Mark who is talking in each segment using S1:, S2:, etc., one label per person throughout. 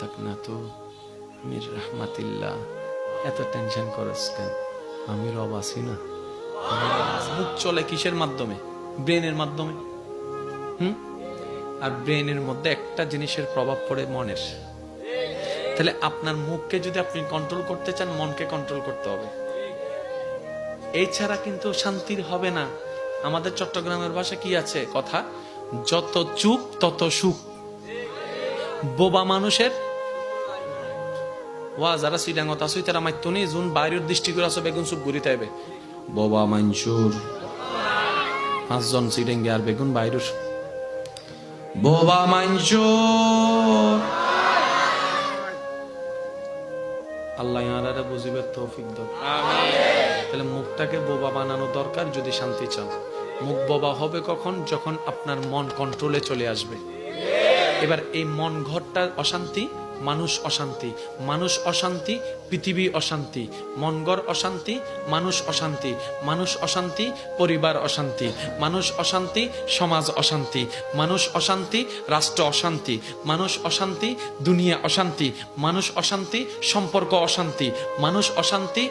S1: তাক না তো, মির রহমাতিল্লাহ, এত টেনশন করস কেন? আমি রব আছি না। মুখ চলে কিসের মাধ্যমে? ব্রেনের মাধ্যমে। হুম? আর ব্রেনের মধ্যে একটা জিনিসের প্রভাব পড়ে মনের। তাহলে আপনার মুখকে যদি আপনি কন্ট্রোল করতে চান, মনকে কন্ট্রোল করতে হবে। এই ছাড়া কিন্তু শান্তির হবে না। আমাদের চট্টগ্রামের ভাষা কি আছে? কথা, যত চুপ, তত সুখ। বোবা মানুষের ওয়া যারা সিডাঙ্গত আসুই তারা মাইতুনি জুন বাইরের দৃষ্টি করে আসো বেগুন ঘুরি তাইবে। বোবা মাঞ্চুর পাঁচজন সিডেঙ্গে আর বেগুন বাইরের। বোবা মাঞ্চুর আল্লাহ ইয়ারারে বুঝিবার তৌফিক দাও। তাহলে মুখটাকে বোবা বানানো দরকার যদি শান্তি চান মুখ বোবা হবে কখন? যখন আপনার মন কন্ট্রোলে চলে আসবে। এবার এই মন ঘরটা অশান্তি মানুষ অশান্তি মানুষ অশান্তি, পৃথিবী অশান্তি মনগর অশান্তি, মানুষ অশান্তি মানুষ অশান্তি, পরিবার অশান্তি, মানুষ অশান্তি, সমাজ অশান্তি, মানুষ অশান্তি, রাষ্ট্র অশান্তি, মানুষ অশান্তি, দুনিয়া অশান্তি, মানুষ অশান্তি, সম্পর্ক অশান্তি, মানুষ অশান্তি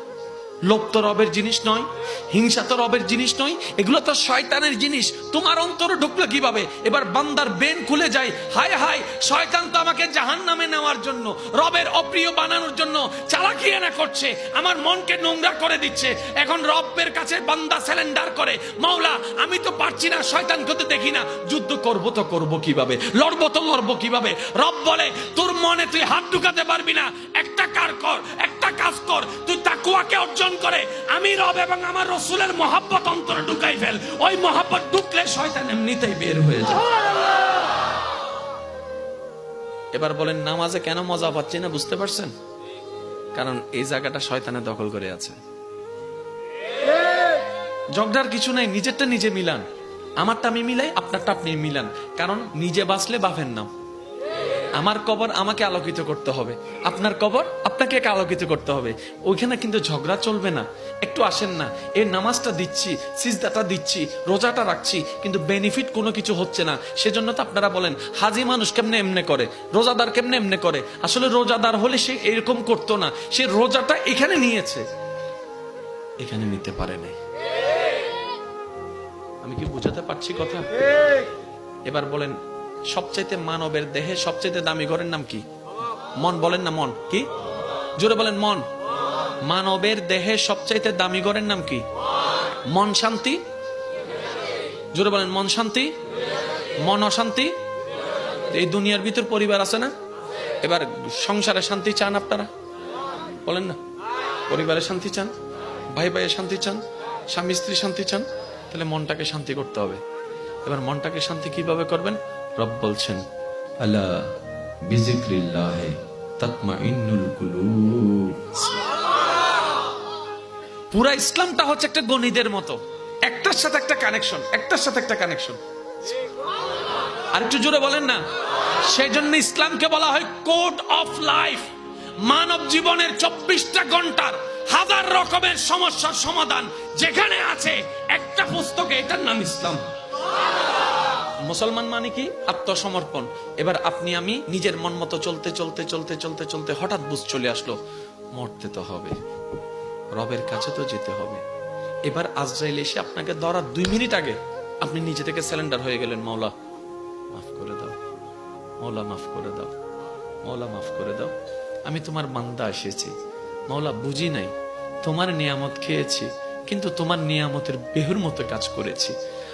S1: লোভ তো রবের জিনিস নয়, হিংসা তো রবের জিনিস নয়, এগুলো তো শয়তানের জিনিস। তোমার অন্তরে ঢুকলো কীভাবে? এবার বান্দার বেন খুলে যায়, হায় হায়, শয়তান তো আমাকে জাহান নামে নেওয়ার জন্য, রবের অপ্রিয় বানানোর জন্য চালাকি এনা করছে, আমার মনকে নোংরা করে দিচ্ছে। এখন রবের কাছে বান্দা স্যালেন্ডার করে, মাওলা, আমি তো পারছি না, শয়তানকে তো দেখি না, যুদ্ধ করব তো করব কীভাবে? লড়বো তো লড়বো কীভাবে? রব বলে, তোর মনে তুই হাত ঢুকাতে পারবি না, একটা কার কর, একটা কাজ কর, তুই তাকুয়াকে অর্জন করে। আমি রব এবং আমার রসুলের মহাব্বত অন্তরে ঢুকাই ফেল। ওই মহাব্বত ঢুকলে শয়তান এমনিতেই বের হয়ে যায়। এবার বলেন, নামাজে কেন মজা পাচ্ছি না বুঝতে পারছেন? কারণ এই জায়গাটা শয়তানে দখল করে আছে। ঝগড়ার কিছু নাই, নিজেরটা নিজে মিলান। আমারটা আমি মিলাই, আপনারটা আপনি মিলান। কারণ নিজে বাঁচলে বাফের নাম আমার কবর আমাকে আলোকিত করতে হবে। আপনার কবর আপনাকে আলোকিত করতে হবে। ওইখানে কিন্তু ঝগড়া চলবে না। একটু আসেন না। এই নামাজটা দিচ্ছি সিজদাটা দিচ্ছি রোজাটা রাখছি কিন্তু বেনিফিট কোনো কিছু হচ্ছে না। সেজন্য তো আপনারা বলেন হাজি মানুষ কেমনে এমনে করে? রোজাদার কেমনে এমনে করে? আসলে রোজাদার হলে সে এরকম করতো না। সে রোজাটা এখানে নিয়েছে। এখানে নিতে পারে নাই। আমি কি বুঝাতে পারছি কথা? এবার বলেন সবচাইতে মানবের দেহে সবচাইতে দামি ঘরের নাম কি? মন, বলেন না মন। কি? জোরে বলেন মন। মানবের দেহে সবচাইতে দামি ঘরের নাম কি? মন শান্তি। জোরে বলেন মন শান্তি। মন অশান্তি। এই দুনিয়ার ভিতর পরিবার আছে না? এবার সংসারে শান্তি চান আপনারা? বলেন না। পরিবারে শান্তি চান? ভাই ভাইয়ের শান্তি চান? স্বামী স্ত্রী শান্তি চান? তাহলে মনটাকে শান্তি করতে হবে। এবার মনটাকে শান্তি কীভাবে করবেন? রব বলছেন আলা বিজিক্রিল্লাহ তাতমাইন্নুল কুলুব। পুরা ইসলামটা হচ্ছে একটা গণিতের মতো। একটার সাথে একটা কানেকশন একটার সাথে একটা কানেকশন আর একটু জোরে বলেন না। সেই জন্য ইসলামকে বলা হয় কোড অফ লাইফ। মানব জীবনের চব্বিশটা ঘণ্টার হাজার রকমের সমস্যার সমাধান যেখানে আছে একটা পুস্তকে এটার নাম ইসলাম। মুসলমান মানে কি? আত্মসমর্পণ। এবার আপনি, আমি নিজের মন মতো চলতে চলতে চলতে চলতে চলতে হঠাৎ বুঝ চলে আসলো, মরতে তো হবে। রবের কাছে তো যেতে হবে। এবার আজরাইল এসে আপনাকে ধরার দুই মিনিট আগে আপনি নিজে থেকে স্যালেন্ডার হয়ে গেলেন, মৌলা। মাফ করে দাও। মৌলা, মাফ করে দাও। মৌলা, মাফ করে দাও। আমি তোমার বান্দা এসেছি। মৌলা, বুঝি নাই, তোমার নিয়ামত খেয়েছি, কিন্তু তোমার নিয়ামতের বেহুর মতো কাজ করেছি।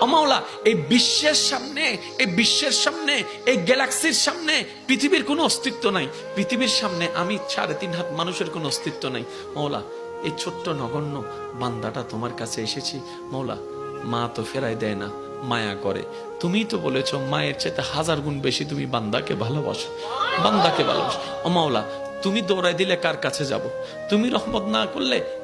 S1: অমাওলা, এই বিশ্বের সামনে, এই বিশ্বের সামনে, এই গ্যালাক্সির সামনে পৃথিবীর কোনো অস্তিত্ব নাই। পৃথিবীর সামনে আমি সাড়ে তিন হাত মানুষের কোনো অস্তিত্ব নাই। মৌলা এই ছোট্ট নগণ্য বান্দাটা তোমার কাছে এসেছি। মৌলা মা তো ফেরাই দেয় না, মায়া করে। তুমি তো বলেছ, মায়ের চেয়ে হাজার গুণ বেশি তুমি বান্দাকে ভালোবাসো। বান্দাকে ভালোবাসো। ও মাওলা তুমি দৌড়াই দিলে কার কাছে যাব? তুমি রহমত না করলে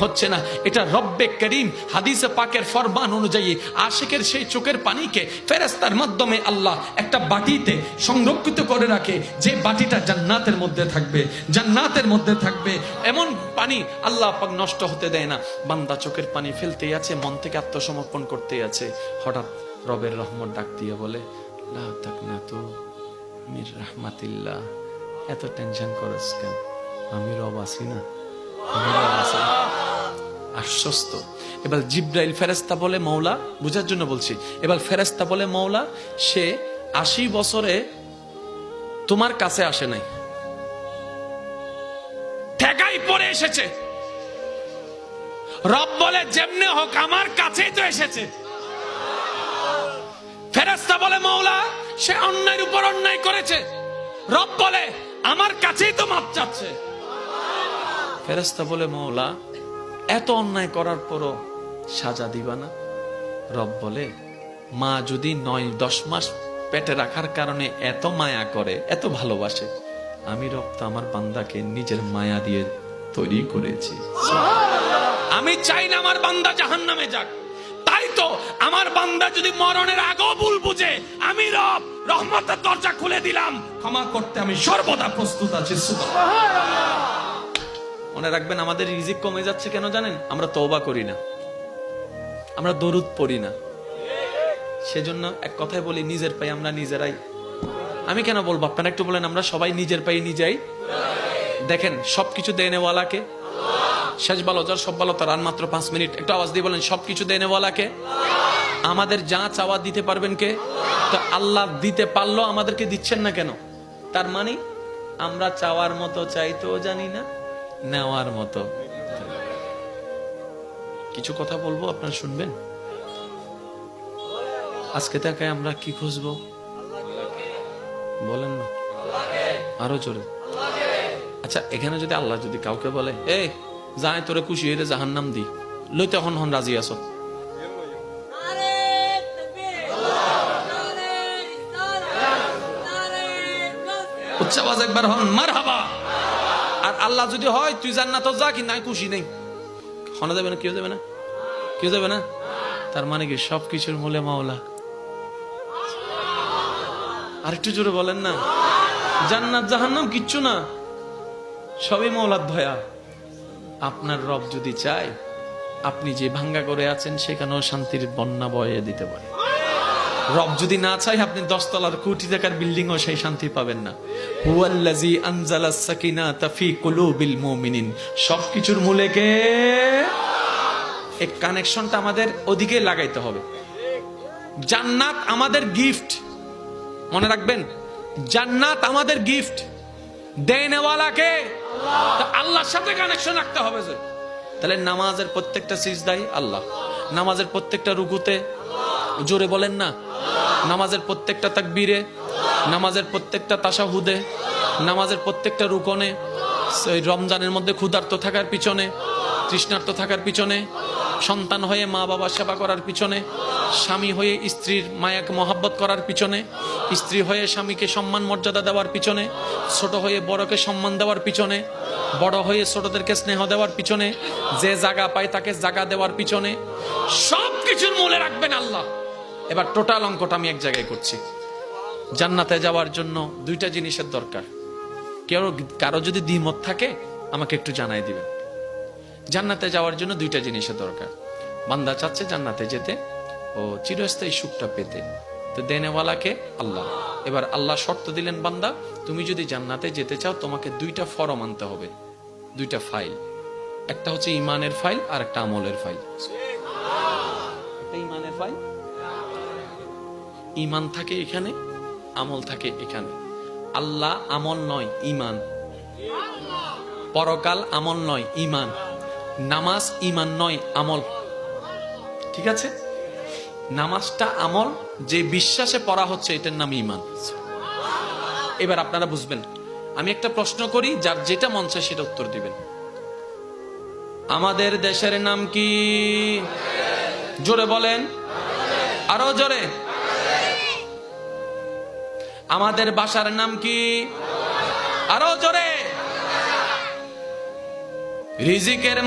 S1: হচ্ছে না। এটা রব্বে করিম হাদিসে পাকের ফরমান অনুযায়ী আশেকের সেই চোখের পানিকে ফেরেস্তার মাধ্যমে আল্লাহ একটা বাটিতে সংরক্ষিত করে রাখে, যে বাটিটা জান্নাতের মধ্যে থাকবে। জান্নাতের মধ্যে থাকবে। এমন পানি আল্লাহ পাক নষ্ট হতে দেয় না। বান্দা চোখের পানি ফেলতেই আছে, মন থেকে আত্মসমর্পণ করতেই আছে। হঠাৎ রবের রহমত ডাক দিয়ে বলে তো মির এত টেনশন করস কেন? আমি রব আছি না। আমি রব আছি না। আশ্বস্ত। এবার জিব্রাইল ফেরেস্তা বলে মৌলা বুঝার জন্য বলছি, এবার ফেরেস্তা বলে মৌলা সে আশি বছরে তোমার কাছে আসে নাই। ঠেকাই পরে এসেছে। রব বলে, যেমনে হোক আমার কাছেই তো এসেছে। ফেরেস্তা বলে মৌলা সে অন্যায়ের উপর অন্যায় করেছে। রব বলে, আমার কাছেই তো মাপ চাচ্ছে। ফেরেস্তা বলে মৌলা এত অন্যায় করার পরও সাজা দিবা না? রব বলে, মা যদি নয়, দশ মাস পেটে রাখার কারণে এত মায়া করে, এত ভালোবাসে, আমি রব তো আমার বান্দাকে নিজের মায়া দিয়ে তৈরি করেছি। আমি চাই না আমার বান্দা জাহান নামে যাক। তাই তো আমার বান্দা যদি মরণের আগেও ভুল বুঝে, আমি রব রহমতের দরজা খুলে দিলাম। ক্ষমা করতে আমি সর্বদা প্রস্তুত আছি, সুবহানাল্লাহ। মনে রাখবেন আমাদের রিজিক কমে যাচ্ছে কেন জানেন? আমরা তওবা করি না। আমরা দরুদ পড়ি না। সেজন্য এক কথায় বলি, নিজের পায়ে আমরা নিজেরাই। আমি কেন বলব? আপনারা একটু বলেন, আমরা সবাই নিজের পায়ে নিজেই দেখেন, সবকিছু দেয় নেওয়ালাকে শেষ ভালো যার সব ভালো তার মাত্র পাঁচ মিনিট। একটু আওয়াজ দিয়ে বলেন, সবকিছু দেয় নেওয়ালাকে আমাদের যা চাওয়া দিতে পারবেন কে? তো আল্লাহ দিতে পারল আমাদেরকে দিচ্ছেন না কেন? তার মানে আমরা চাওয়ার মতো চাইতেও জানি না নেওয়ার মতো। কিছু কথা বলব, আপনারা শুনবেন? আজকে থেকে আমরা কি খুঁজবো? বলেন না। আরও জোরে। আচ্ছা এখানে যদি আল্লাহ যদি কাউকে বলে, এ যাই তোরে খুশি হইলে জাহান নাম দি। লই তখন হন রাজি আছো?
S2: নারে তাকবীর নারে রিসালাত নারে গাউসিয়া
S1: উচ্চ আওয়াজ একবার হন মার হাবা আল্লাহ যদি হয়, তুই জান্নাত যা কি নাই খুশি নেই। হনা যাবে না, কেউ যাবে না? কেউ যাবে না? তার মানে কি, সবকিছুর মূলে মাওলা। আর একটু জোরে বলেন না। জান্নাত, জাহান্নাম কিচ্ছু না। সবই মৌলার ভয়া আপনার রব যদি চায়, আপনি যে ভাঙ্গা করে আছেন, সেখানেও শান্তির বন্যা বয়ে দিতে পারে। রব যদি না চাই আপনি দশতলার কোটি টাকার বিল্ডিং ও সেই শান্তি পাবেন না। হুয়াল্লাজি আনজালা সাকিনাতা ফি কুলুবিল মুমিনিন। সবকিছুর মূলে কে এই কানেকশনটা আমাদের ওদিকে লাগাইতে হবে। জান্নাত আমাদের গিফট। মনে রাখবেন, জান্নাত আমাদের গিফট। দেনেওয়ালাকে আল্লাহর সাথে কানেকশন রাখতে হবে যে। তাহলে নামাজের প্রত্যেকটা সিজদাই আল্লাহ। নামাজের প্রত্যেকটা রুকুতে জোরে বলেন না নামাজের প্রত্যেকটা তাকবীরে, নামাজের প্রত্যেকটা তাসাহুদে নামাজের প্রত্যেকটা রুকনে, সেই রমজানের মধ্যে ক্ষুধার্ত থাকার পিছনে, তৃষ্ণার্ত থাকার পিছনে, সন্তান হয়ে মা বাবা সেবা করার পিছনে, স্বামী হয়ে স্ত্রীর মায়াকে মহাব্বত করার পিছনে, স্ত্রী হয়ে স্বামীকে সম্মান মর্যাদা দেওয়ার পিছনে, ছোট হয়ে বড়কে সম্মান দেওয়ার পিছনে, বড় হয়ে ছোটদেরকে স্নেহ দেওয়ার পিছনে, যে জায়গা পায় তাকে জায়গা দেওয়ার পিছনে সব কিছুর মূলে রাখবেন আল্লাহ। এবার টোটাল অঙ্কটা আমি এক জায়গায় করছি। জান্নাতে যাওয়ার জন্য দুইটা জিনিসের দরকার। কেউ কারও যদি দ্বিমত থাকে, আমাকে একটু জানাই দিবেন। জান্নাতে যাওয়ার জন্য দুইটা জিনিসের দরকার। বান্দা চাচ্ছে জান্নাতে যেতে ও চিরস্থায়ী সুখটা পেতে। তো দেনেওয়ালাকে আল্লাহ। এবার আল্লাহ শর্ত দিলেন, বান্দা, তুমি যদি জান্নাতে যেতে চাও, তোমাকে দুইটা ফরম আনতে হবে। দুইটা ফাইল। একটা হচ্ছে ইমানের ফাইল আর একটা আমলের ফাইল। ইমানের ফাইল? ইমান থাকে এখানে, আমল থাকে এখানে। আল্লাহ আমল নয় ইমান পরকাল আমল নয় ইমান নামাজ ইমান নয়, আমল। ঠিক আছে? নামাজটা আমল, যে বিশ্বাসে পড়া হচ্ছে, এটার নাম ইমান এবার আপনারা বুঝবেন, আমি একটা প্রশ্ন করি, যার যেটা মন চায় সেটা উত্তর দিবেন। আমাদের দেশের নাম কি? জোরে বলেন। আরও জোরে। আমাদের বাসার নাম কি? আরও জোরে। রিজিকের